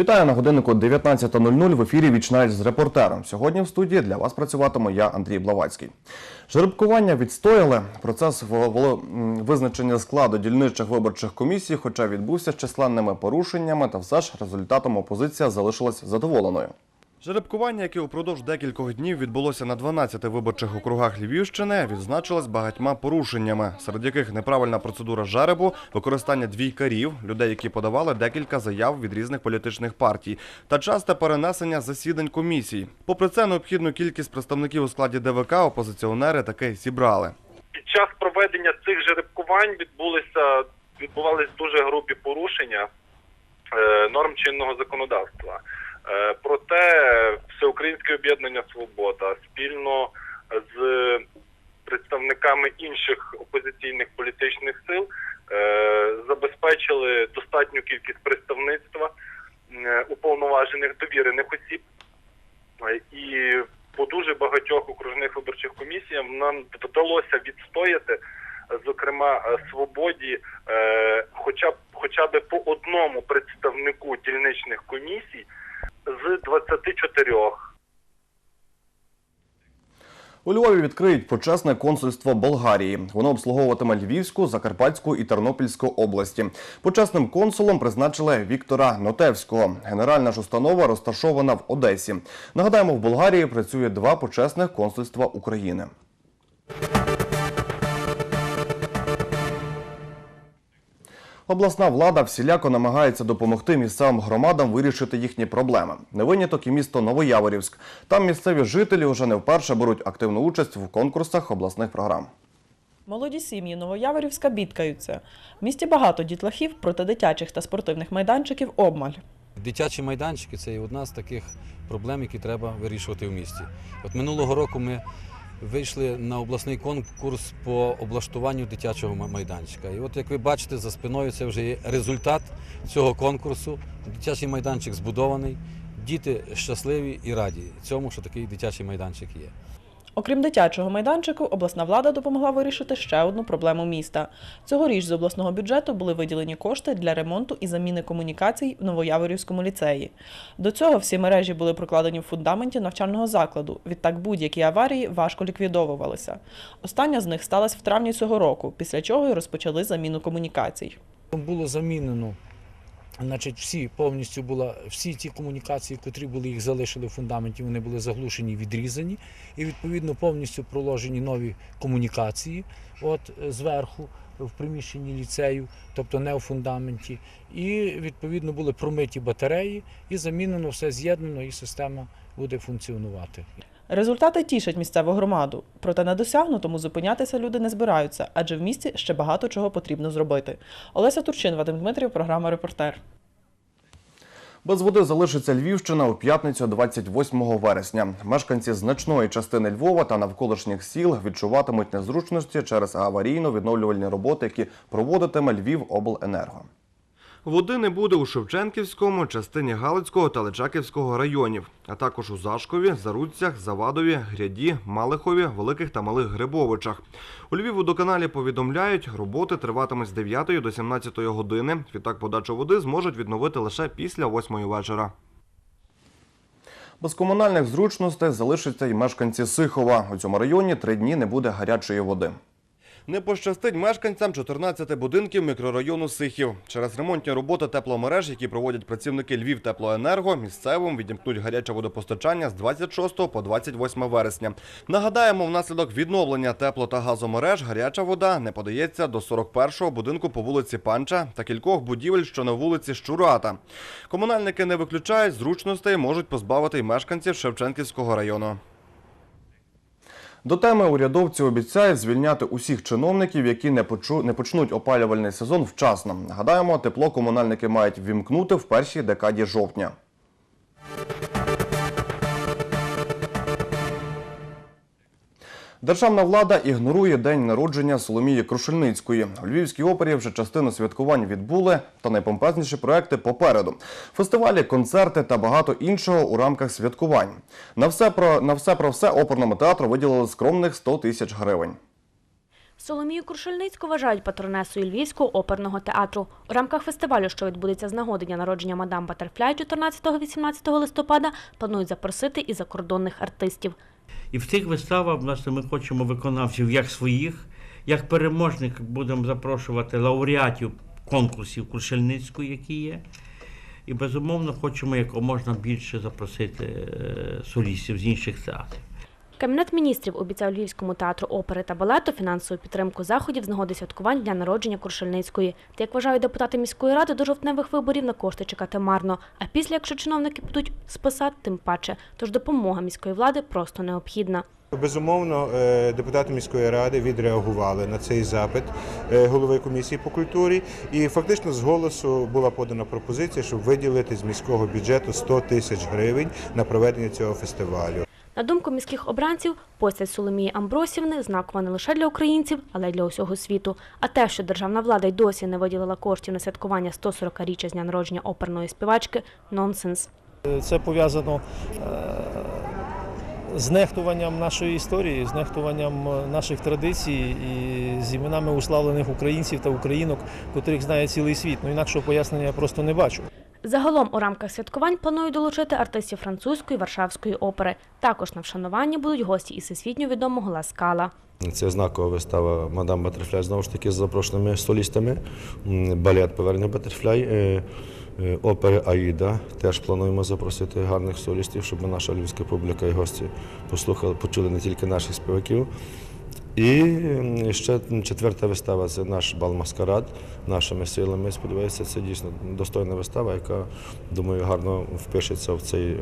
Вітаю на годиннику 19.00 в ефірі «Вічнавіч з репортером. Сьогодні в студії для вас працюватиму я, Андрій Блавацький. Жеребкування відстояли. Процес визначення складу дільничих виборчих комісій, хоча відбувся з численними порушеннями, та все ж результатом опозиція залишилась задоволеною. Жеребкування, яке упродовж декількох днів відбулося на 12 виборчих округах Львівщини, відзначилось багатьма порушеннями, серед яких неправильна процедура жеребу, використання двійкарів, людей, які подавали декілька заяв від різних політичних партій, та часте перенесення засідань комісій. Попри це, необхідну кількість представників у складі ДВК опозиціонери таки зібрали. під час проведення цих жеребкувань відбулися відбувались дуже грубі порушення е, норм чинного законодавства. Е, проте Всеукраїнське об'єднання Свобода спільно з представниками інших опозиційних політичних сил е, забезпечили достатню кількість представництва е, уповноважених довірених осіб. І по дуже багатьох окружних виборчих комісіям нам вдалося відстояти, зокрема, свободі, хоча б хоча б по одному представнику дільничних комісій з 24. У Львові відкриють почесне консульство Болгарії. Воно обслуговуватиме Львівську, Закарпатську і Тернопільську області. Почесним консулом призначили Віктора Нотевського. Генеральна ж установа розташована в Одесі. Нагадаємо, в Болгарії працює два почесних консульства України. Обласна влада всіляко намагається допомогти місцевим громадам вирішити їхні проблеми. Не виняток і місто Новояворівськ. Там місцеві жителі вже не вперше беруть активну участь в конкурсах обласних програм. Молоді сім'ї Новояворівська бідкаються. В місті багато дітлахів, проте дитячих та спортивних майданчиків обмаль. Дитячі майданчики це є одна з таких проблем, які треба вирішувати в місті. От минулого року ми вийшли на обласний конкурс по облаштуванню дитячого майданчика. І от як ви бачите, за спиною це вже є результат цього конкурсу. Дитячий майданчик збудований, діти щасливі і раді цьому, що такий дитячий майданчик є. Окрім дитячого майданчику, обласна влада допомогла вирішити ще одну проблему міста. Цьогоріч з обласного бюджету були виділені кошти для ремонту і заміни комунікацій в Новояворівському ліцеї. До цього всі мережі були прокладені в фундаменті навчального закладу. Відтак будь-які аварії важко ліквідовувалися. Остання з них сталася в травні цього року, після чого й розпочали заміну комунікацій. Було замінено, значить, всі повністю була, всі ті комунікації, котрі були їх залишили в фундаменті, вони були заглушені, відрізані, і відповідно повністю проложені нові комунікації, от е, зверху в приміщенні ліцею, тобто не у фундаменті. І відповідно були промиті батареї, і замінено все з'єднано, і система буде функціонувати. Результати тішать місцеву громаду, проте на досягнутому зупинятися люди не збираються, адже в місті ще багато чого потрібно зробити. Олеся Турчин, Вадим Дмитрів, програма Репортер. Без води залишиться Львівщина у п'ятницю 28 вересня. Мешканці значної частини Львова та навколишніх сіл відчуватимуть незручності через аварійно-відновлювальні роботи, які проводитиме Львівобленерго. Води не буде у Шевченківському, частині Галицького та Личаківського районів, а також у Зашкові, Заруцях, Завадові, Гряді, Малихові, Великих та Малих Грибовичах. У Львівводоканалі повідомляють, роботи триватимуть з 9 до 17 години. Відтак подачу води зможуть відновити лише після 8 вечора. Без комунальних зручностей залишаться й мешканці Сихова. У цьому районі три дні не буде гарячої води. Не пощастить мешканцям 14 будинків мікрорайону Сихів. Через ремонтні роботи тепломереж, які проводять працівники Львів Теплоенерго, місцевим відімкнуть гаряче водопостачання з 26 по 28 вересня. Нагадаємо, внаслідок відновлення тепло- та газомереж гаряча вода не подається до 41-го будинку по вулиці Панча та кількох будівель, що на вулиці Щурата. Комунальники не виключають, зручностей можуть позбавити й мешканців Шевченківського району. До теми урядовці обіцяють звільняти усіх чиновників, які не, не почнуть опалювальний сезон вчасно. Нагадаємо, тепло комунальники мають вімкнути в першій декаді жовтня. Державна влада ігнорує день народження Соломії Крушельницької. У Львівській опері вже частину святкувань відбули, та найпомпезніші проекти попереду. Фестивалі, концерти та багато іншого у рамках святкувань. На все про на все про все оперному театру виділили скромних 100 тисяч гривень. Соломію Крушельницьку вважають патронесою Львівського оперного театру. У рамках фестивалю, що відбудеться з нагоди дня народження мадам Батерфляй 14-18 листопада, планують запросити і закордонних артистів. І в цих виставах власне, ми хочемо виконавців як своїх, як переможних будемо запрошувати лауреатів конкурсів Крушельницької, які є. І безумовно хочемо якомога більше запросити е, солістів з інших театрів. Кабінет міністрів обіцяв Львівському театру опери та балету фінансову підтримку заходів з нагоди святкувань дня народження Крушельницької. Та, як вважають депутати міської ради, до жовтневих виборів на кошти чекати марно. А після, якщо чиновники будуть списати, тим паче. Тож допомога міської влади просто необхідна. Безумовно, е, депутати міської ради відреагували на цей запит е, голови комісії по культурі, і фактично з голосу була подана пропозиція, щоб виділити з міського бюджету 100 тисяч гривень на проведення цього фестивалю. На думку міських обранців, постать Соломії Амбросівни знакова не лише для українців, але й для усього світу. А те, що державна влада й досі не виділила коштів на святкування 140-річчя з дня народження оперної співачки нонсенс. Це пов'язано е, з нехтуванням нашої історії, з нехтуванням е, наших традицій і з іменами уславлених українців та українок, котрих знає цілий світ. Ну інакшого пояснення я просто не бачу. Загалом у рамках святкувань планують долучити артистів французької Варшавської опери. Також на вшануванні будуть гості із всесвітньо відомого Ласкала. Це знакова вистава Мадам Батерфляй, знову ж таки, з запрошеними солістами. Балет Повернення Батерфляй, е, е, опери Аїда. Теж плануємо запросити гарних солістів, щоб наша львівська публіка і гості послухали, почули не тільки наших співаків. І ще четверта вистава це наш бал маскарад нашими силами. Сподіваюся, це дійсно достойна вистава, яка, думаю, гарно впишеться в цей,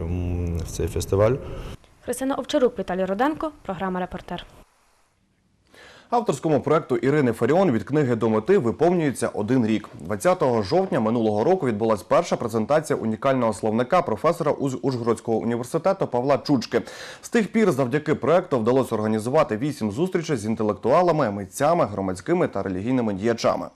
в цей фестиваль. Христина Овчарук, Віталій Роденко, програма Репортер. Авторському проекту Ірини Фаріон від книги до мети виповнюється один рік. 20 жовтня минулого року відбулась перша презентація унікального словника професора Уз- Ужгородського університету Павла Чучки. З тих пір, завдяки проекту, вдалося організувати вісім зустрічей з інтелектуалами, митцями, громадськими та релігійними діячами.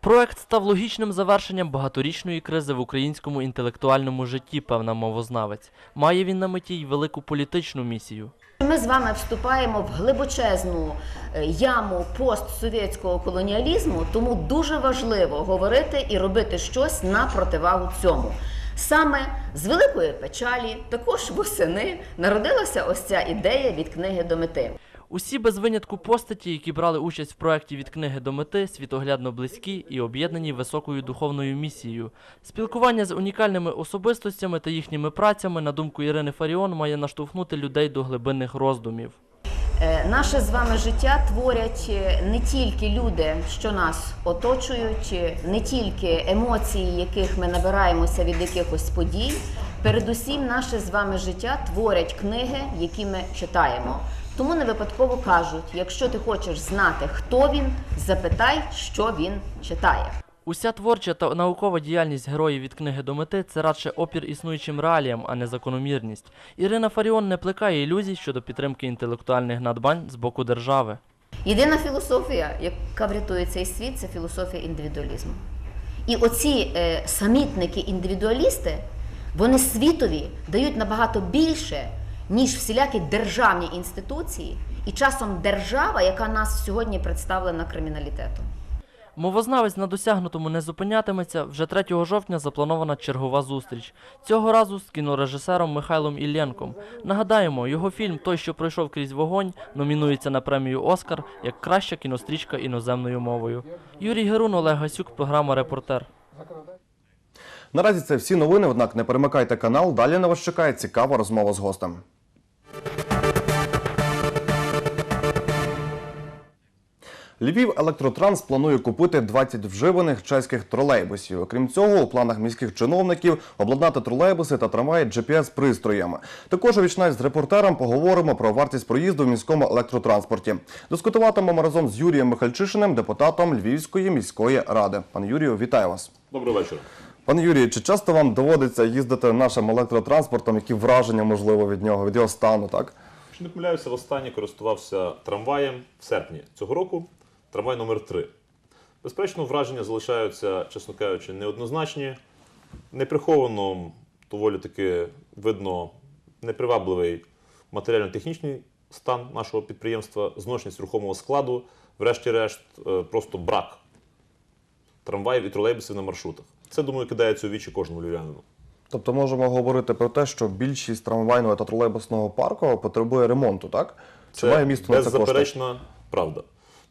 Проект став логічним завершенням багаторічної кризи в українському інтелектуальному житті, певна мовознавець. Має він на меті й велику політичну місію. Ми з вами вступаємо в глибочезну е, яму постсовєтського колоніалізму, тому дуже важливо говорити і робити щось на противагу цьому. Саме з великої печалі, також восени, народилася ось ця ідея від книги до мети. Усі без винятку постаті, які брали участь в проєкті від книги до мети, світоглядно близькі і об'єднані високою духовною місією. Спілкування з унікальними особистостями та їхніми працями, на думку Ірини Фаріон, має наштовхнути людей до глибинних роздумів. Е, Наше з вами життя творять е, не тільки люди, що нас оточують, е, не тільки емоції, яких ми набираємося від якихось подій. Передусім, наше з вами життя творять книги, які ми читаємо. Тому не випадково кажуть: якщо ти хочеш знати, хто він, запитай, що він читає. Уся творча та наукова діяльність героїв від книги до мети це радше опір існуючим реаліям, а не закономірність. Ірина Фаріон не плекає ілюзій щодо підтримки інтелектуальних надбань з боку держави. Єдина філософія, яка врятує цей світ, це філософія індивідуалізму. І оці е, самітники-індивідуалісти, вони світові дають набагато більше, ніж всілякі державні інституції, і часом держава, яка нас сьогодні представлена криміналітетом. Мовознавець на досягнутому не зупинятиметься. Вже 3 жовтня запланована чергова зустріч. Цього разу з кінорежисером Михайлом Іллєнком. Нагадаємо, його фільм Той, що пройшов крізь вогонь, номінується на премію Оскар як краща кінострічка іноземною мовою. Юрій Герун, Олег Гасюк, програма Репортер. Наразі це всі новини, однак не перемикайте канал. Далі на вас чекає цікава розмова з гостем. Львів Електротранс планує купити 20 вживаних чеських тролейбусів. Окрім цього, у планах міських чиновників обладнати тролейбуси та трамваї GPS-пристроями. Також вічна з репортером поговоримо про вартість проїзду в міському електротранспорті. Дискутуватимемо разом з Юрієм Михальчишиним, депутатом Львівської міської ради. Пане Юрію, вітаю вас. Доброго вечора. Пане Юрію, чи часто вам доводиться їздити нашим електротранспортом? Які враження можливо від нього, від його стану, так? Якщо не помиляюся, востаннє користувався трамваєм в серпні цього року, трамвай номер 3 Безперечно, враження залишаються, чесно кажучи, неоднозначні. Неприховано доволі таки видно непривабливий матеріально-технічний стан нашого підприємства, зношеність рухомого складу, врешті-решт, е, просто брак трамваїв і тролейбусів на маршрутах. Це, думаю, кидається у вічі кожному львів'янину. Тобто можемо говорити про те, що більшість трамвайного та тролейбусного парку потребує ремонту, так? Чи має місто на це кошти? беззаперечна правда.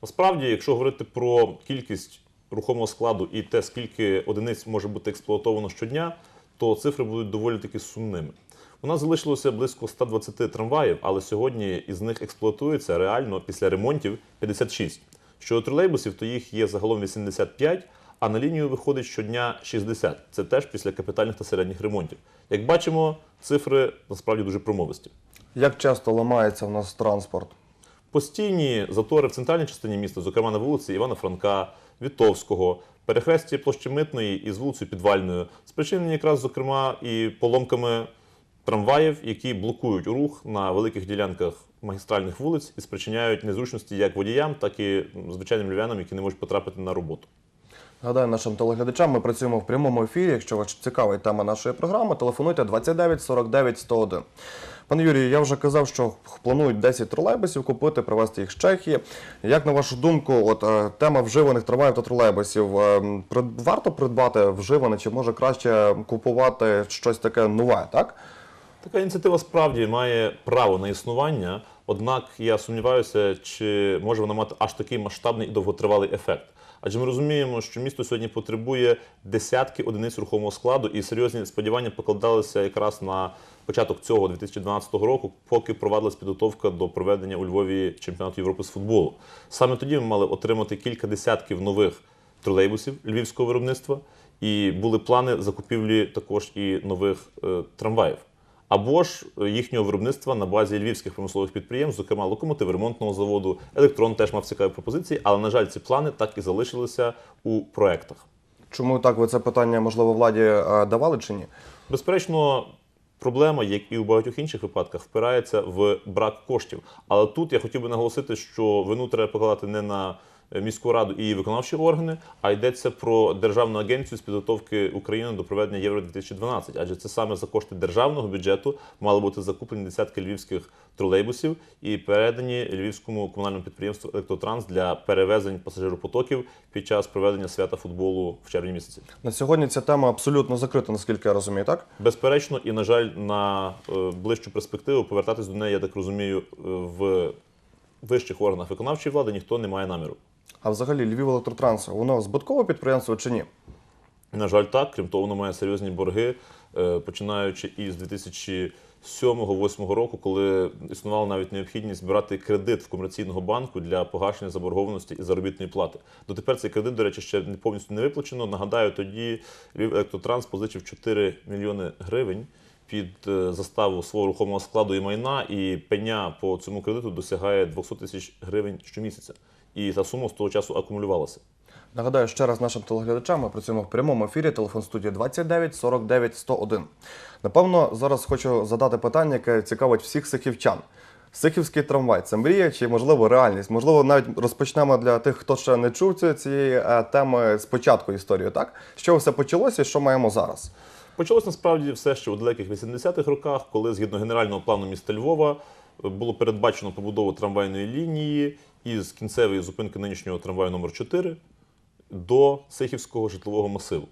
Насправді, якщо говорити про кількість рухомого складу і те, скільки одиниць може бути експлуатовано щодня, то цифри будуть доволі таки сумними. У нас залишилося близько 120 трамваїв, але сьогодні із них експлуатується реально після ремонтів 56. Щодо тролейбусів, то їх є загалом 85, а на лінію виходить щодня 60. Це теж після капітальних та середніх ремонтів. Як бачимо, цифри насправді дуже промовисті. Як часто ламається в нас транспорт? Постійні затори в центральній частині міста, зокрема на вулиці Івана Франка, Вітовського, перехресті площі Митної із вулицею Підвальною, спричинені якраз, зокрема, і поломками трамваїв, які блокують рух на великих ділянках магістральних вулиць і спричиняють незручності як водіям, так і звичайним львів'янам, які не можуть потрапити на роботу. Нагадаю нашим телеглядачам, ми працюємо в прямому ефірі. Якщо вас цікавить тема нашої програми, телефонуйте 29 49 101. Пане Юрію, я вже казав, що планують 10 тролейбусів купити, привезти їх з Чехії. Як на вашу думку, от е, тема вживаних трамваїв та тролейбусів е, варто придбати вживане, чи може краще купувати щось таке нове, так? Така ініціатива справді має право на існування, однак я сумніваюся, чи може вона мати аж такий масштабний і довготривалий ефект. Адже ми розуміємо, що місто сьогодні потребує десятки одиниць рухомого складу, і серйозні сподівання покладалися якраз на початок цього 2012 року, поки провадилась підготовка до проведення у Львові чемпіонату Європи з футболу. Саме тоді ми мали отримати кілька десятків нових тролейбусів львівського виробництва, і були плани закупівлі також і нових е, трамваїв. Або ж їхнього виробництва на базі львівських промислових підприємств, зокрема локомотив ремонтного заводу, електрон теж мав цікаві пропозиції, але на жаль, ці плани так і залишилися у проектах. Чому так ви це питання, можливо, владі е, давали чи ні? Безперечно, проблема, як і у багатьох інших випадках, впирається в брак коштів. Але тут я хотів би наголосити, що вину треба покладати не на міську раду і виконавчі органи, а йдеться про державну агенцію з підготовки України до проведення Євро 2012 Адже це саме за кошти державного бюджету мали бути закуплені десятки львівських тролейбусів і передані львівському комунальному підприємству Електротранс для перевезень пасажиропотоків під час проведення свята футболу в червні місяці. На сьогодні ця тема абсолютно закрита, наскільки я розумію, так? Безперечно, і на жаль, на е, ближчу перспективу повертатись до неї, я так розумію, е, в вищих органах виконавчої влади ніхто не має наміру. А взагалі Львів електротранс, воно збиткове підприємство чи ні? На жаль, так. Крім того, воно має серйозні борги, е, починаючи із 2007-2008 року, коли існувала навіть необхідність брати кредит в комерційного банку для погашення заборгованості і заробітної плати. Дотепер цей кредит, до речі, ще повністю не виплачено. Нагадаю, тоді Львів Електротранс позичив 4 мільйони гривень. Під е, заставу свого рухомого складу і майна, і пеня по цьому кредиту досягає 200 тисяч гривень щомісяця. І та сума з того часу акумулювалася. Нагадаю ще раз нашим телеглядачам, ми працюємо в прямому ефірі, телефон студії 29 49 101. Напевно, зараз хочу задати питання, яке цікавить всіх сихівчан. Сихівський трамвай це мрія чи можливо реальність? Можливо, навіть розпочнемо для тих, хто ще не чув цієї- е, теми з початку історії, так? З чого все почалося і що маємо зараз? Почалось насправді все ще у далеких 80-х роках, коли згідно генерального плану міста Львова е, було передбачено побудову трамвайної лінії із кінцевої зупинки нинішнього трамваю номер 4 до Сихівського житлового масиву.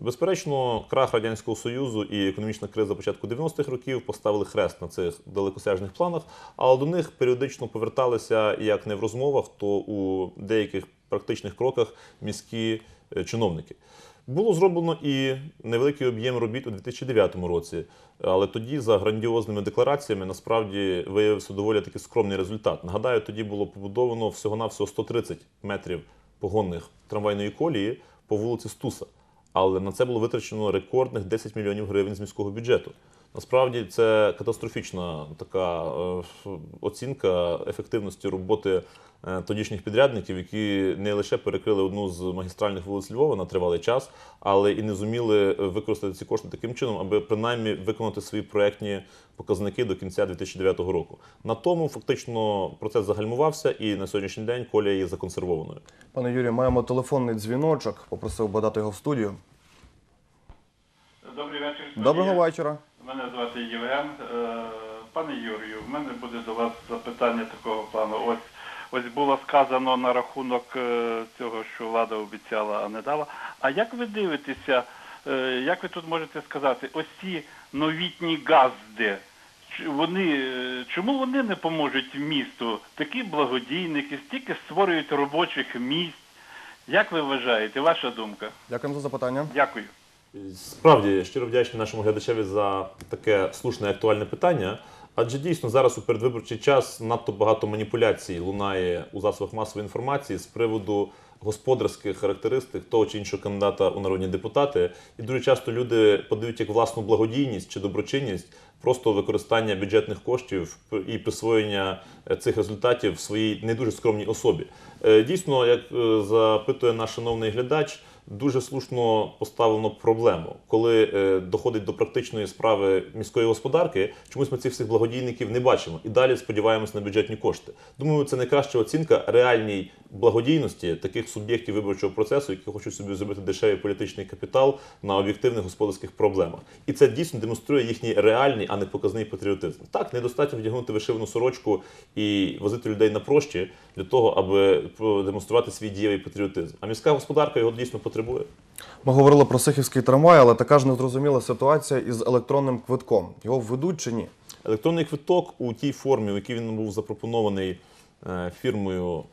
Безперечно, крах Радянського Союзу і економічна криза початку 90-х років поставили хрест на цих далекосяжних планах, але до них періодично поверталися як не в розмовах, то у деяких практичних кроках міські е, чиновники. Було зроблено і невеликий об'єм робіт у 2009 році, але тоді за грандіозними деклараціями насправді виявився доволі таки скромний результат. Нагадаю, тоді було побудовано всього-навсього 130 метрів погонних трамвайної колії по вулиці Стуса. Але на це було витрачено рекордних 10 мільйонів гривень з міського бюджету. Насправді це катастрофічна така е, оцінка ефективності роботи е, тодішніх підрядників, які не лише перекрили одну з магістральних вулиць Львова на тривалий час, але і не зуміли е, використати ці кошти таким чином, аби принаймні виконати свої проектні показники до кінця 2009 року. На тому фактично процес загальмувався, і на сьогоднішній день колія є законсервованою. Пане Юрію, маємо телефонний дзвіночок. Попросив би дати його в студію. Добрий вечір. Доброго вечора. Мене звати Євген. Е, Пане Юрію, в мене буде до вас запитання такого плану. Ось ось було сказано на рахунок е, цього, що влада обіцяла, а не дала. А як ви дивитеся, е, як ви тут можете сказати, ось ці новітні газди, вони, чому вони не поможуть місту? Такі благодійники, стільки створюють робочих місць. Як ви вважаєте, ваша думка? Дякуємо за запитання. Дякую. Справді щиро вдячний нашому глядачеві за таке слушне актуальне питання. Адже дійсно зараз у передвиборчий час надто багато маніпуляцій лунає у засобах масової інформації з приводу господарських характеристик того чи іншого кандидата у народні депутати. І дуже часто люди подають як власну благодійність чи доброчинність просто використання бюджетних коштів і присвоєння е, цих результатів в своїй не дуже скромній особі. Е, Дійсно, як е, запитує наш шановний глядач, дуже слушно поставлено проблему, коли е, доходить до практичної справи міської господарки. Чомусь ми цих всіх благодійників не бачимо і далі сподіваємось на бюджетні кошти. Думаю, це найкраща оцінка реальній благодійності таких суб'єктів виборчого процесу, які хочуть собі зробити дешевий політичний капітал на об'єктивних господарських проблемах. І це дійсно демонструє їхній реальний, а не показний патріотизм. Так, недостатньо вдягнути вишивану сорочку і возити людей на прощі для того, аби продемонструвати свій дієвий патріотизм. А міська господарка його дійсно потребує. Ми говорили про Сихівський трамвай, але така ж незрозуміла ситуація із електронним квитком. Його введуть чи ні? Електронний квиток у тій формі, у якій він був запропонований е, фірмою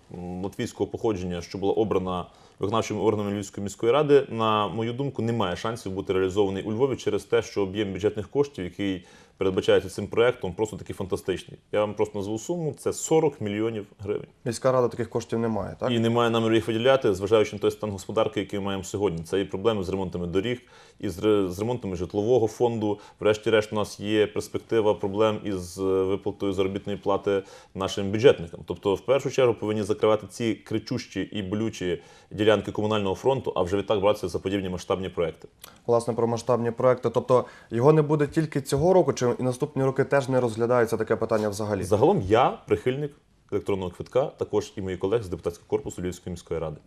латвійського походження, що була обрана виконавчим органом Львівської міської ради, на мою думку, не має шансів бути реалізований у Львові через те, що об'єм бюджетних коштів, який передбачається цим проектом, просто таки фантастичний. Я вам просто назву суму: це 40 мільйонів гривень. Міська рада таких коштів не має, так? І немає наміру їх виділяти, зважаючи на той стан господарки, який ми маємо сьогодні. Це і проблеми з ремонтами доріг, і з, з ремонтами житлового фонду. Врешті-решт, у нас є перспектива проблем із е, виплатою заробітної плати нашим бюджетникам. Тобто, в першу чергу, повинні закривати ці кричущі і болючі ділянки комунального фронту, а вже відтак братися за подібні масштабні проекти. Власне, про масштабні проекти. Тобто його не буде тільки цього року, чи і наступні роки теж не розглядається таке питання взагалі? Загалом я прихильник електронного квитка, також і мої колеги з депутатського корпусу Львівської міської ради.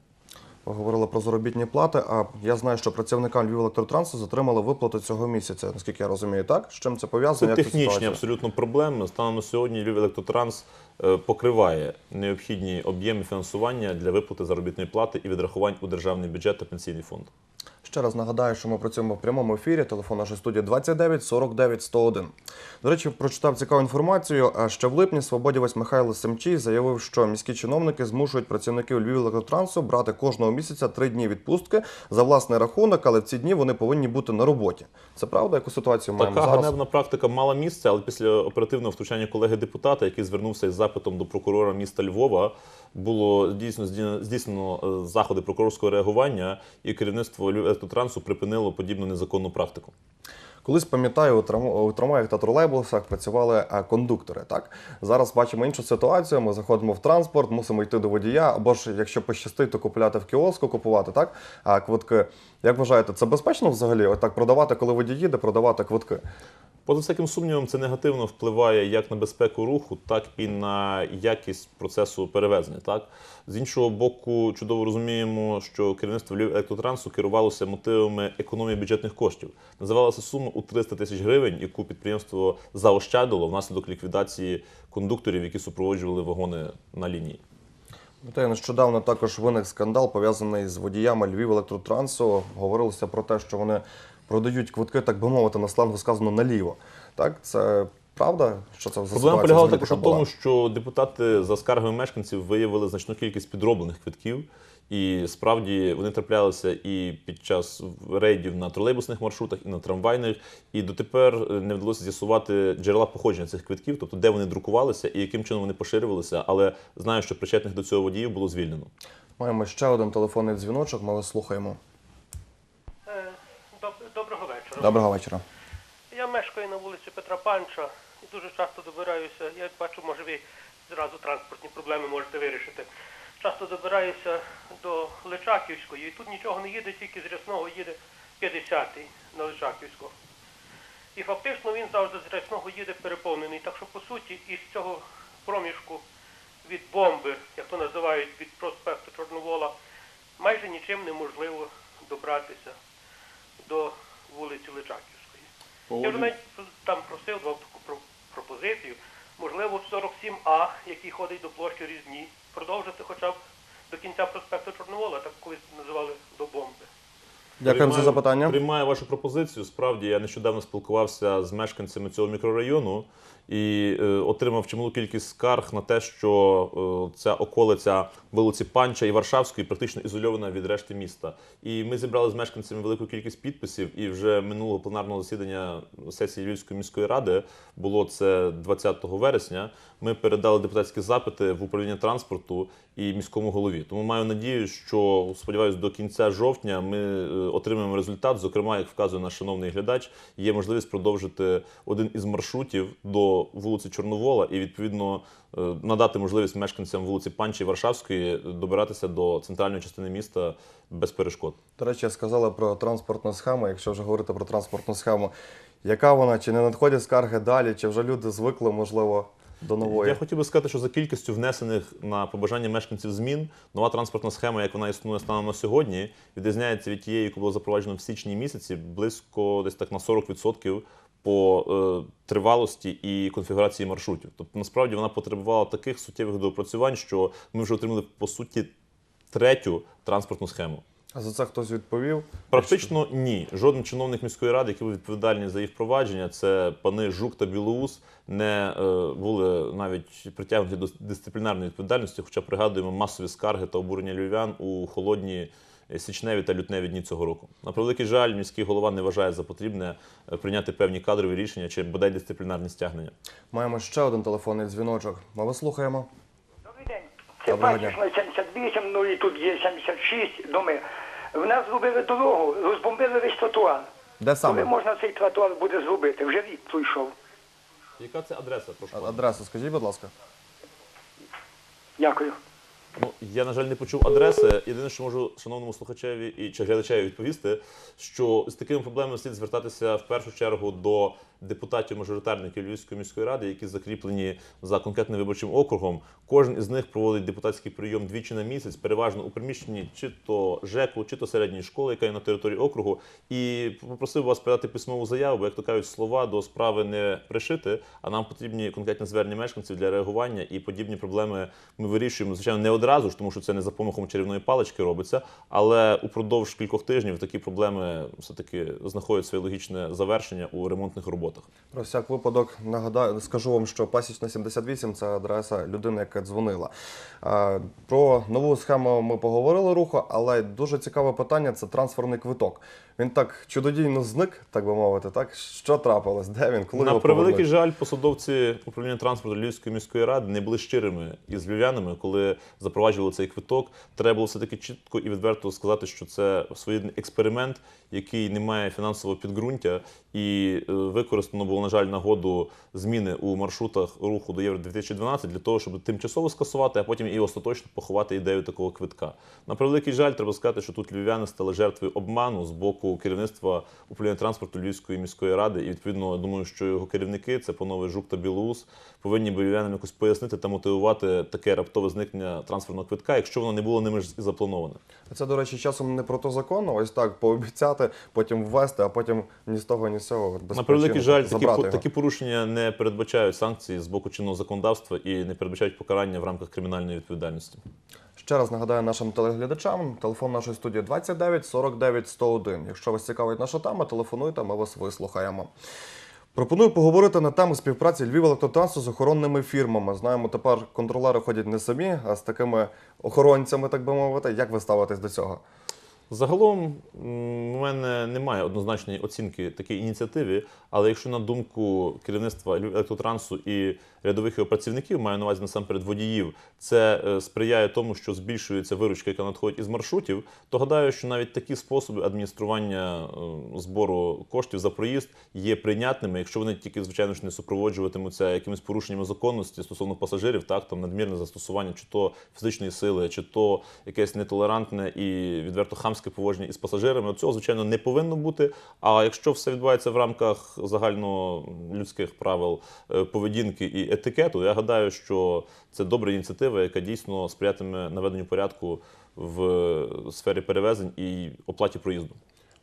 Ви говорили про заробітні плати. А я знаю, що працівникам Львівелектротрансу затримали виплату цього місяця. Наскільки я розумію, так? З чим це пов'язано? Це технічні абсолютно проблеми. Станом на сьогодні Львівелектротранс е, покриває необхідні об'єми фінансування для виплати заробітної плати і відрахувань у державний бюджет та пенсійний фонд. Ще раз нагадаю, що ми працюємо в прямому ефірі. Телефон нашої студії 29 49 101. До речі, прочитав цікаву інформацію. Ще в липні свободівець Михайло Семчій заявив, що міські чиновники змушують працівників Львівелектротрансу брати кожного місяця три дні відпустки за власний рахунок, але в ці дні вони повинні бути на роботі. Це правда? Яку ситуацію маємо Така зараз? ганебна практика мала місце, але після оперативного втручання колеги депутата, який звернувся із запитом до прокурора міста Львова, було дійсно здійснено- е, заходи прокурорського реагування, і керівництво Львівелектротрансу припинило подібну незаконну практику. Колись пам'ятаю, у, трам... трамваях та тролейбусах працювали е, кондуктори. Так зараз бачимо іншу ситуацію. Ми заходимо в транспорт, мусимо йти до водія, або ж якщо пощастить, то купувати в кіоску, купувати так. А квитки. Як вважаєте, це безпечно взагалі? Отак продавати, коли водій їде, продавати квитки? Поза всяким сумнівом, це негативно впливає як на безпеку руху, так і на якість процесу перевезення. Так з іншого боку, чудово розуміємо, що керівництво Львівелектротрансу керувалося мотивами економії бюджетних коштів. Називалася сума у 300 тисяч гривень, яку підприємство заощадило внаслідок ліквідації кондукторів, які супроводжували вагони на лінії. Та нещодавно також виник скандал пов'язаний з водіями Львівелектротрансу. Говорилося про те, що вони продають квитки, так би мовити, на слангу сказано наліво. Так, це правда? Що це за Проблема полягала також у тому, що депутати за скаргами мешканців виявили значну кількість підроблених квитків. І справді вони траплялися і під час рейдів на тролейбусних маршрутах, і на трамвайних. І дотепер е, не вдалося з'ясувати джерела походження цих квитків, тобто де вони друкувалися і яким чином вони поширювалися. Але знаю, що причетних до цього водіїв було звільнено. Маємо ще один телефонний дзвіночок, ми вас слухаємо. Доб- Доброго вечора. Доброго вечора. Я мешкаю на вулиці Петра Панча і дуже часто добираюся. Я бачу, може ви зразу транспортні проблеми можете вирішити. Часто добираюся до Личаківської, і тут нічого не їде, тільки з Рясного їде 50-й на Личаківську. І фактично він завжди з Рясного їде переповнений. Так що, по суті, із цього проміжку від бомби, як то називають, від проспекту Чорновола, майже нічим неможливо добратися до вулиці Личаківської. Я вже навіть там просив два- про- пропозицію, можливо, 47А, який ходить до площі Різні, продовжити хоча б до кінця проспекту Чорновола, так колись називали до бомби. Дякуємо за запитання. Приймаю вашу пропозицію. Справді я нещодавно спілкувався з мешканцями цього мікрорайону і е, отримав чималу кількість скарг на те, що е, ця околиця вулиці Панча і Варшавської практично ізольована від решти міста. І ми зібрали з мешканцями велику кількість підписів. І вже минулого пленарного засідання сесії Львівської міської ради було це 20 вересня. Ми передали депутатські запити в управління транспорту і міському голові. Тому маю надію, що сподіваюся, до кінця жовтня ми е, отримаємо результат. Зокрема, як вказує наш шановний глядач, є можливість продовжити один із маршрутів до вулиці Чорновола і відповідно е, надати можливість мешканцям вулиці Панчі Варшавської добиратися до центральної частини міста без перешкод. До речі, сказали про транспортну схему. Якщо вже говорити про транспортну схему, яка вона? Чи не надходять скарги далі, чи вже люди звикли, можливо, до нової? Я хотів би сказати, що за кількістю внесених на побажання мешканців змін нова транспортна схема, як вона існує станом на сьогодні, відрізняється від тієї, яку було запроваджено в січні місяці, близько десь так на 40% по е, тривалості і конфігурації маршрутів. Тобто, насправді вона потребувала таких суттєвих доопрацювань, що ми вже отримали по суті третю транспортну схему. А за це хтось відповів? Практично ні. Жоден чиновник міської ради, який був відповідальний за їх впровадження, це пани Жук та Білоус, не е, були навіть притягнуті до дисциплінарної відповідальності, хоча пригадуємо масові скарги та обурення львів'ян у холодні е, січневі та лютневі дні цього року. На превеликий жаль, міський голова не вважає за потрібне е, прийняти певні кадрові рішення чи бодай дисциплінарні стягнення. Маємо ще один телефонний дзвіночок. Ми вас слухаємо. Це дня. пасічна 78, ну і тут є 76 доми. В нас зробили дорогу, розбомбили весь тротуар. Де Коли саме? можна цей тротуар буде зробити? Вже рік пройшов. Яка це адреса? Прошу. А- Адресу скажіть, будь ласка. Дякую. Ну, я, на жаль, не почув адреси. Єдине, що можу шановному слухачеві і чи глядачеві відповісти, що з такими проблемами слід звертатися в першу чергу до депутатів-мажоритарників Львівської міської ради, які закріплені за конкретним виборчим округом. Кожен із них проводить депутатський прийом двічі на місяць, переважно у приміщенні чи то ЖЕКу, чи то середньої школи, яка є на території округу. І попросив вас передати письмову заяву, бо як то кажуть, слова до справи не пришити, а нам потрібні конкретні звернення мешканців для реагування і подібні проблеми ми вирішуємо, звичайно, не одразу ж, тому що це не за помахом чарівної палички робиться. Але упродовж кількох тижнів такі проблеми все-таки знаходять своє логічне завершення у ремонтних роботах. Про всяк випадок нагадаю, скажу вам, що пасічна 78 це адреса людини, яка дзвонила. Про нову схему ми поговорили руху, але дуже цікаве питання це трансферний квиток. Він так чудодійно зник, так би мовити. Так що трапилось? Де він? Коли На превеликий жаль, посадовці управління транспорту Львівської міської ради не були щирими із львів'янами, коли запроваджували цей квиток. Треба було все таки чітко і відверто сказати, що це своєрідний експеримент, який не має фінансового підґрунтя, і е, використано було, на жаль, нагоду зміни у маршрутах руху до Євро 2012 для того, щоб тимчасово скасувати, а потім і остаточно поховати ідею такого квитка. На превеликий жаль, треба сказати, що тут львів'яни стали жертвою обману з боку керівництва управління транспорту Львівської міської ради. І відповідно думаю, що його керівники, це панове Жук та Білоус, повинні би львів'янам якось пояснити та мотивувати таке раптове зникнення трансферного квитка, якщо воно не було ними ж заплановане. Це, до речі, часом не протизаконно, ось так пообіцяти, потім ввести, а потім ні з того, ні з цього. Без На превеликий жаль, такі, його. такі порушення не передбачають санкції з боку чинного законодавства і не передбачають покарання в рамках кримінальної відповідальності. Ще раз нагадаю нашим телеглядачам, телефон нашої студії 29 49 101. Якщо вас цікавить наша тема, телефонуйте, ми вас вислухаємо. Пропоную поговорити на тему співпраці Львів електротрансу з охоронними фірмами. Знаємо, тепер контролери ходять не самі, а з такими охоронцями, так би мовити. Як ви ставитесь до цього? Загалом у мене немає однозначної оцінки такій ініціативі, але якщо на думку керівництва електротрансу і рядових його працівників, маю на увазі насамперед водіїв, це е, сприяє тому, що збільшується виручка, яка надходить із маршрутів, то гадаю, що навіть такі способи адміністрування е, збору коштів за проїзд є прийнятними, якщо вони тільки, звичайно ж, не супроводжуватимуться якимись порушеннями законності стосовно пасажирів, так там надмірне застосування чи то фізичної сили, чи то якесь нетолерантне і відверто хамське поводження із пасажирами. Цього, звичайно, не повинно бути. А якщо все відбувається в рамках загальнолюдських правил е, поведінки і етикету, я гадаю, що це добра ініціатива, яка дійсно сприятиме наведенню порядку в сфері перевезень і оплаті проїзду.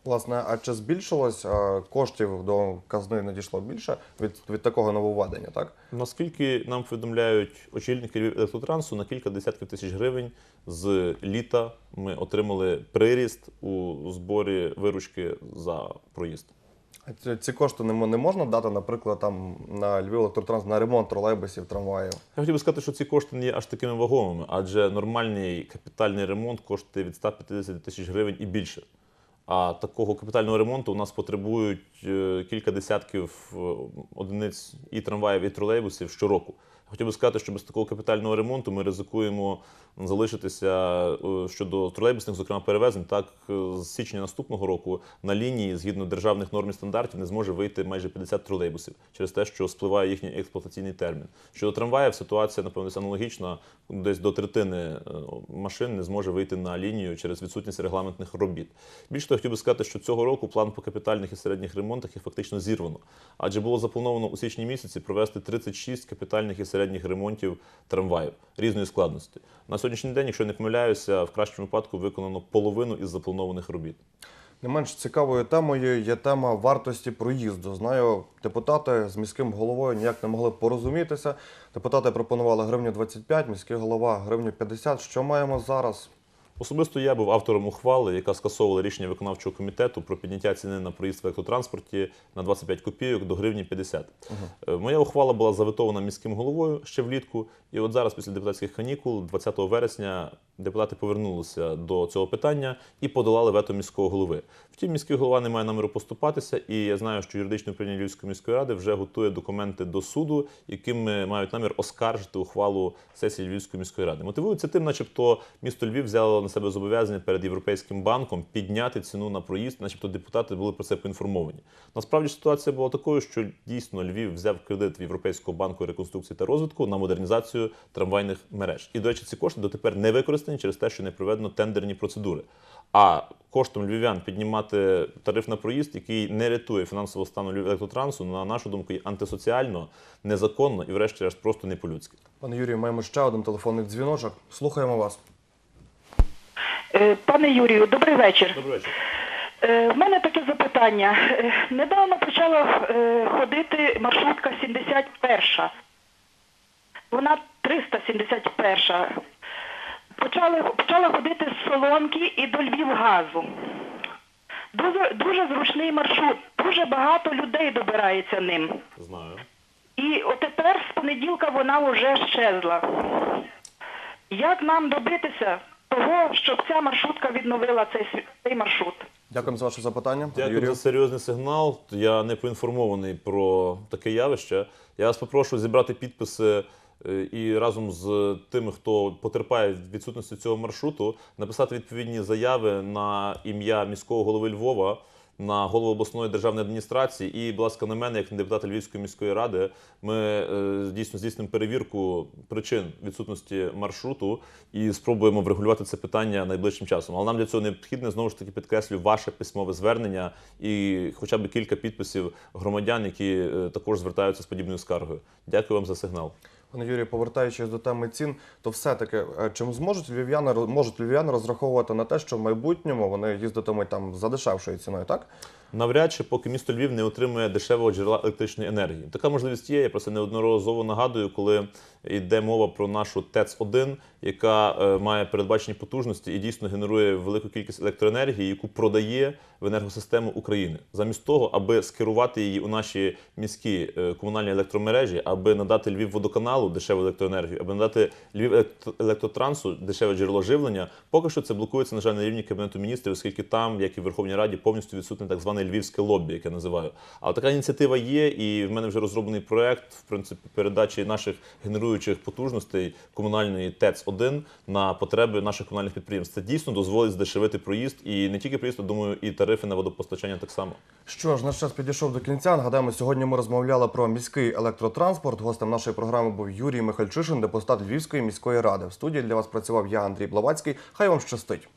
Власне, а чи збільшилось е, коштів до казни надійшло більше від, від такого нововведення, так? Наскільки нам повідомляють очільники електротрансу, на кілька десятків тисяч гривень з літа ми отримали приріст у зборі виручки за проїзд. Ці, кошти не можна дати, наприклад, там на Львів електротранс на ремонт тролейбусів, трамваїв. Я хотів би сказати, що ці кошти не є аж такими вагомими, адже нормальний капітальний ремонт коштує від 150 тисяч гривень і більше. А такого капітального ремонту у нас потребують е, кілька десятків е, одиниць і трамваїв, і тролейбусів щороку. Хотів би сказати, що без такого капітального ремонту ми ризикуємо залишитися е, щодо тролейбусних, зокрема перевезень. Так, е, з січня наступного року на лінії, згідно державних норм і стандартів, не зможе вийти майже 50 тролейбусів через те, що спливає їхній експлуатаційний термін. Щодо трамваїв, ситуація, напевно, аналогічна. Десь до третини е, машин не зможе вийти на лінію через відсутність регламентних робіт. Більше того, хотів би сказати, що цього року план по капітальних і середніх ремонтах є фактично зірвано. Адже було заплановано у січні місяці провести 36 капітальних і середніх ремонтів трамваїв різної складності. На сьогоднішній день, якщо не помиляюся, в кращому випадку виконано половину із запланованих робіт. Не менш цікавою темою є тема вартості проїзду. Знаю, депутати з міським головою ніяк не могли порозумітися. Депутати пропонували гривню 25, міський голова гривню 50. Що маємо зараз? Особисто я був автором ухвали, яка скасовувала рішення виконавчого комітету про підняття ціни на проїзд в електротранспорті на 25 копійок до гривні 50. Угу. Моя ухвала була заветована міським головою ще влітку. І от зараз, після депутатських канікул, 20 вересня, депутати повернулися до цього питання і подолали вето міського голови. Втім, міський голова не має наміру поступатися, і я знаю, що юридичне управління Львівської міської ради вже готує документи до суду, якими мають намір оскаржити ухвалу сесії Львівської міської ради. Мотивується тим, начебто, місто Львів взяло на себе зобов'язання перед європейським банком підняти ціну на проїзд, начебто депутати були про це поінформовані. Насправді ситуація була такою, що дійсно Львів взяв кредит в Європейського банку реконструкції та розвитку на модернізацію трамвайних мереж. І, до речі, ці кошти дотепер не використані через те, що не проведено тендерні процедури. А коштом львів'ян піднімати тариф на проїзд, який не рятує фінансового стану електротрансу, на нашу думку, є антисоціально, незаконно і, врешті-решт, просто не по-людськи. Пане Юрію, маємо ще один телефонний дзвіночок. Слухаємо вас. Е, Пане Юрію, добрий вечір. Добрий вечір. Е, В мене таке запитання. Е, Недавно почала ходити маршрутка 71. Вона 371. Почали, почала ходити з Солонки і до Львівгазу. Дуже, дуже зручний маршрут. Дуже багато людей добирається ним. Знаю. І отепер з понеділка вона вже щезла. Як нам добитися того, щоб ця маршрутка відновила цей, цей маршрут? Дякуємо за ваше запитання. Дякую Юрію. за серйозний сигнал. Я не поінформований про таке явище. Я вас попрошу зібрати підписи і разом з тими, хто потерпає від відсутності цього маршруту, написати відповідні заяви на ім'я міського голови Львова. На голову обласної державної адміністрації і, будь ласка, на мене, як на депутата Львівської міської ради, ми е, дійсно здійснимо перевірку причин відсутності маршруту і спробуємо врегулювати це питання найближчим часом. Але нам для цього необхідне знову ж таки підкреслю ваше письмове звернення і хоча б кілька підписів громадян, які е, також звертаються з подібною скаргою. Дякую вам за сигнал. Пане Юрію, повертаючись до теми цін, то все-таки е, чим зможуть львів'яни можуть львів'яни розраховувати на те, що в майбутньому вони їздитимуть там за дешевшою ціною, так? Навряд чи поки місто Львів не отримує дешевого джерела електричної енергії. Така можливість є. Я про це неодноразово нагадую, коли йде мова про нашу ТЕЦ-1, яка е, має передбачені потужності і дійсно генерує велику кількість електроенергії, яку продає в енергосистему України, замість того, аби скерувати її у наші міські е, комунальні електромережі, аби надати Львів водоканалу дешеву електроенергію, аби надати Львів електро- електротрансу дешеве джерело живлення. Поки що це блокується на жаль на рівні кабінету міністрів, оскільки там, як і в Верховній Раді, повністю відсутне так зване львівське лоббі, яке називаю. Але така ініціатива є, і в мене вже розроблений проект в принципі передачі наших генеруючих потужностей комунальної ТЕЦ 1 на потреби наших комунальних підприємств. Це дійсно дозволить здешевити проїзд і не тільки проїзд, а думаю, і тарифи на водопостачання так само. Що ж, наш час підійшов до кінця. Нагадаємо, сьогодні ми розмовляли про міський електротранспорт. Гостем нашої програми був Юрій Михальчишин, депутат Львівської міської ради. В студії для вас працював я, Андрій Блавацький. Хай вам щастить.